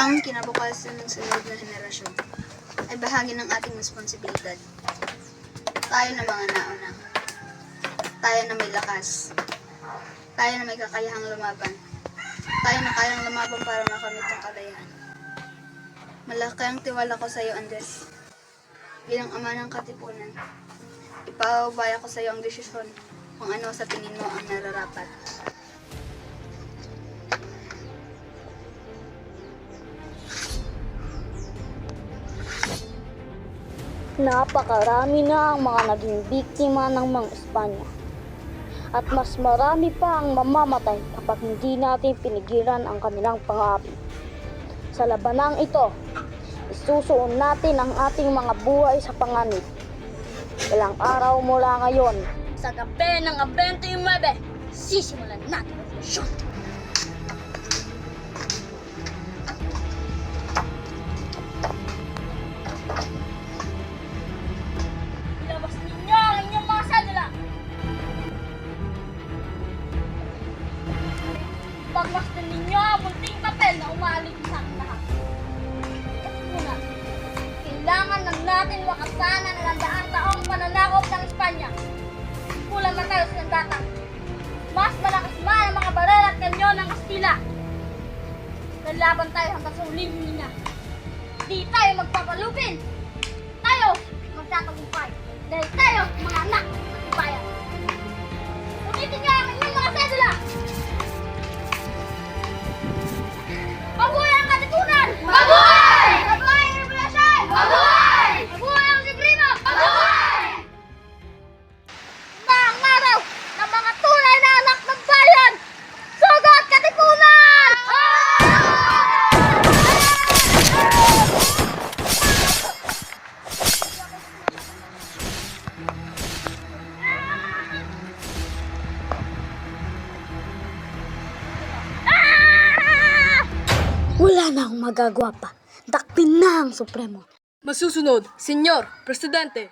ang kinabukasan ng sunod na henerasyon ay bahagi ng ating responsibilidad. Tayo na mga nauna. Tayo na may lakas. Tayo na may kakayahang lumaban. Tayo na kayang lumaban para makamit ang kalayaan. Malaki ang tiwala ko sa iyo, Andres. Bilang ama ng katipunan, ipabaya ko sa iyo ang desisyon kung ano sa tingin mo ang nararapat. Napakarami na ang mga naging biktima ng mga Espanya. At mas marami pa ang mamamatay kapag hindi natin pinigilan ang kanilang pang-aapi. Sa labanang ito, isusuon natin ang ating mga buhay sa panganib. Ilang araw mula ngayon, sa gabi ng 29, sisimulan natin ang. Ang munting papel na umalig sa lahat. At una, kailangan na natin wakasanan ang daang taong pananakop ng Espanya. Kulang na tayo sa sandata. Mas malakas man ang mga baril at kanyo ng Kastila. Lalaban tayo hanggang sa huling hininga. Di tayo magpapalupin. Tayo magtatagumpay. Dahil tayo mga anak Wala na akong magagawa pa. Dakpin na ang Supremo. Masusunod, Senyor Presidente.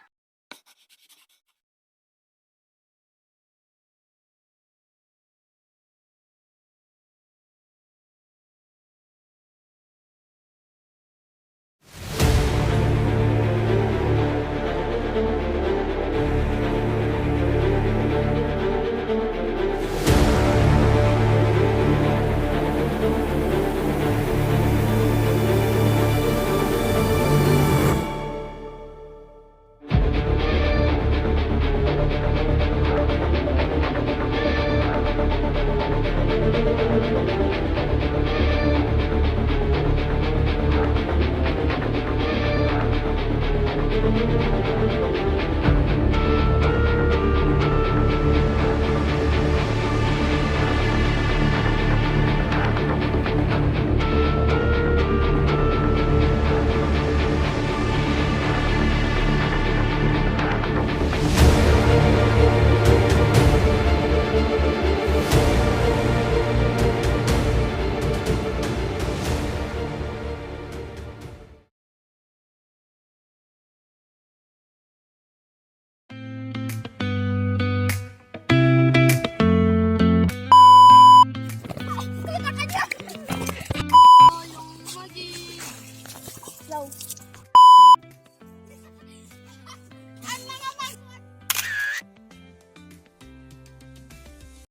要